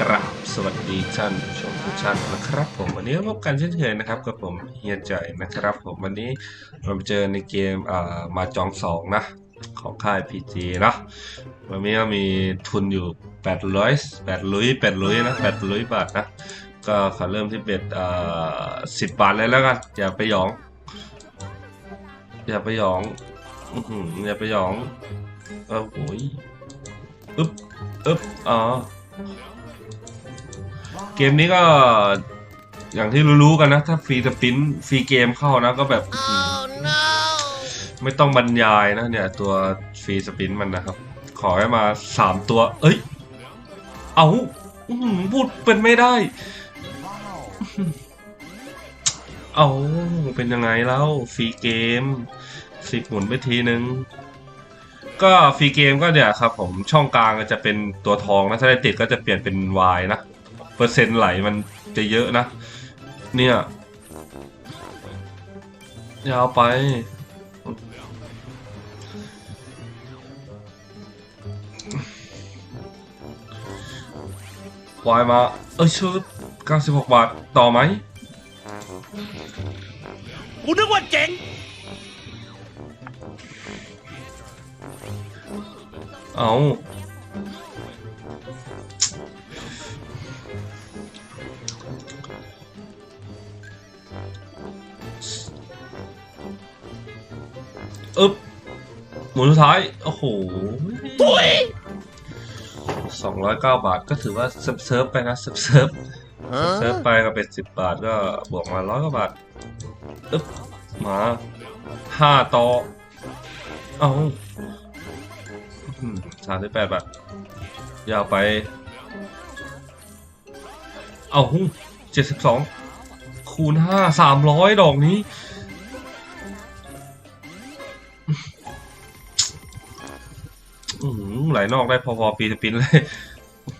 กราบสวัสดีท่านผู้ชมทุกท่านนะครับ ผมวันนี้พบกันเช่นเคยนะครับกับผมเฮียใจนะครับ ผมวันนี้เราเจอในเกมอ่ามาจองสองนะของค่าย PG นะวันนี้ก็มีทุนอยู่800 800 800นะ800บาทนะก็ขอเริ่มที่เบ็ดอ่า10บาทเลยแล้วกันอย่าไปหยอง อย่าไปหยองอื้อหืออย่าไปหยองเออโอ้ยอึ๊บอึ๊บอ๋อ เกมนี้ก็อย่างที่รู้ๆกันนะ ถ้าฟรีสปินฟรีเกมเข้านะก็แบบอื้อหือไม่ต้องบรรยายนะเนี่ย ตัวฟรีสปินมันนะครับ ขอให้มาสามตัว เอ้ย เอาอื้อหือพูดเป็นไม่ได้ เอาเป็นยังไงแล้วฟรีเกมสิบหมุนไปทีนึงก็ฟรีเกมก็เนี่ยครับผมช่องกลางก็จะเป็นตัวทองนะถ้าได้ติดก็จะเปลี่ยนเป็น Y นะ เปอร์เซ็นต์ไหลมันจะเยอะนะ เนี่ยยาวไปวายมา เอ้ยชื่อ96 บาท ต่อไหม กูนึกว่าเจ๋ง เอา อึ๊บหมุนสุดท้าย โอ้โหตุยสองร้อยเก้าบาทก็ถือว่าเซิร์ฟเซิร์ฟไปนะเซิร์ฟเซิร์ฟเซิร์ฟไปก็เป็นสิบบาทก็บวกมาร้อยกว่าบาทอึ๊บมาห้าต่อ เอาสามสิบแปดบาทยาวไป เอาเจ็ดสิบสองคูณห้าสามร้อยดอกนี้ ไหลนอกได้พอๆปีสปินเลย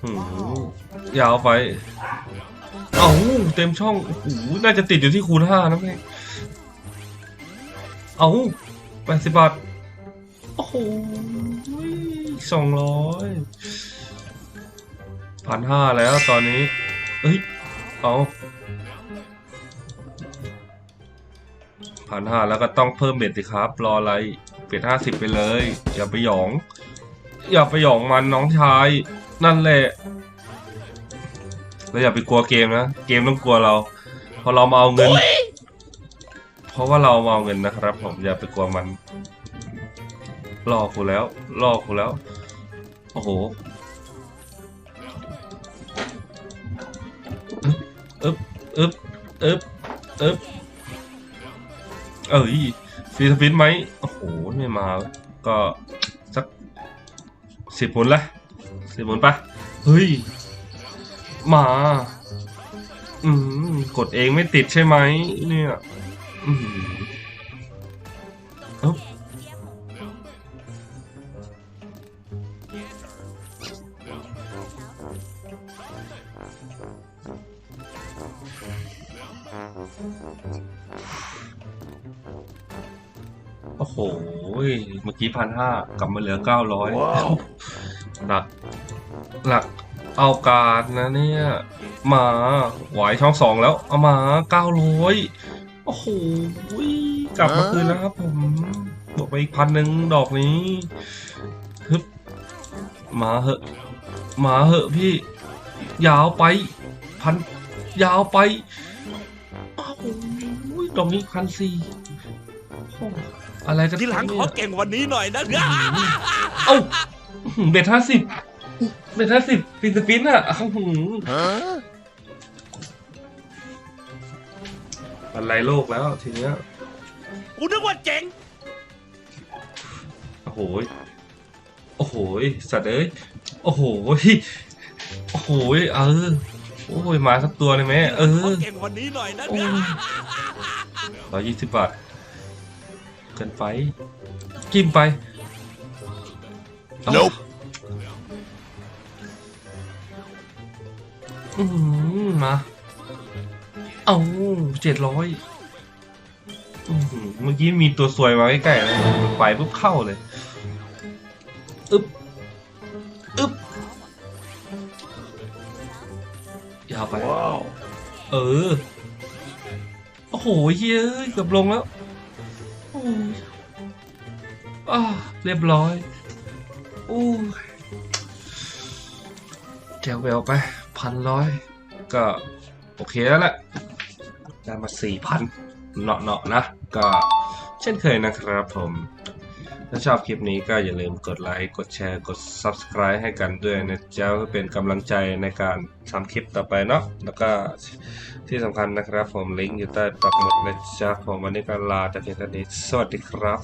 อื้อหือยาวไปเอาเต็มช่องโอ้โหน่าจะติดอยู่ที่คูณห้านะแม่งเอาแปดสิบบาท โอ้โหสองร้อยพันห้าแล้วตอนนี้ เอ้ย เอาพันห้าแล้วก็ต้องเพิ่มเบ็ดสิครับ รออะไร เบ็ดห้าสิบไปเลย อย่าไปหยอง อย่าไปหยองมันน้องชาย นั่นแหละเราอย่าไปกลัวเกมนะ เกมต้องกลัวเรา พอเรามาเอาเงิน เพราะว่าเรามาเอาเงินนะครับ ผมอย่าไปกลัวมันล่อกูแล้วล่อกูแล้ว โอ้โหอึ๊บอึ๊บอึ๊บอึ๊บเอ้ยฟีสปินไหมโอ้โห ไม่มา ก็สัก สิบหมุนละสิบหมุนปะเฮ้ย มา อืมกดเองไม่ติดใช่ไหมเนี่ยอืมเอ้า โอ้โห เมื่อกี้พันห้ากลับมาเหลือเก้าร้อยว้าวหลักหลักเอาการนะเนี่ยมาหวายช่องสองแล้ว เอามาเก้าร้อยโอ้โหกลับมาคืนแล้วครับผมบวกไปอีกพันหนึ่งดอกนี้ฮึบมาเหอะมาเหอะพี่ ยาวไปพันยาวไปโอ้โหดอกนี้พันสี่โอ้อะไรกันทีหลังขอเก่งกวันนี้หน่อยนะเอ้าเบ็ดห้าสิบเบ็ดห้าสิบฟินสปินอะอื้อหืออะไรโลกแล้วทีเนี้ยกูนึกว่าเจ๋งโอ้โหยโอ้โหยสัตว์เอ้ยโอ้โหยโอ้โหยเออโอ้ยมาสักตัวเลยไหมเอขออเก่งกวันนี้หน่อยนะโอ้ยร้อยยี่สิบบาท เกินไปจิ้มไปเอา Nope อืมมา เอาเจ็ดร้อยเมื่อกี้มีตัวสวยมาใกล้ๆนะไปปุ๊บเข้าเลย อึ๊บ อึ๊บยาวไป เออ โอ้โหเฮ้ยเกือบลงแล้วโอ้ยอ่าเรียบร้อยโอ้แจวแววไปพันร้อยก็ โอเคแล้วแหละได้มาสี่พันเนาะๆนะ ก็เช่นเคยนะครับผม ถ้าชอบคลิปนี้ก็อย่าลืมกดไลค์ กดแชร์ กด Subscribe ให้กันด้วยนะจ๊ะเพื่อเป็นกำลังใจในการทำคลิปต่อไปเนาะ แล้วก็ที่สำคัญนะครับผมลิงก์อยู่ใต้ปักหมุดนะจ๊ะผมวันนี้ก็ลาแต่เพียงเท่านี้ สวัสดีครับ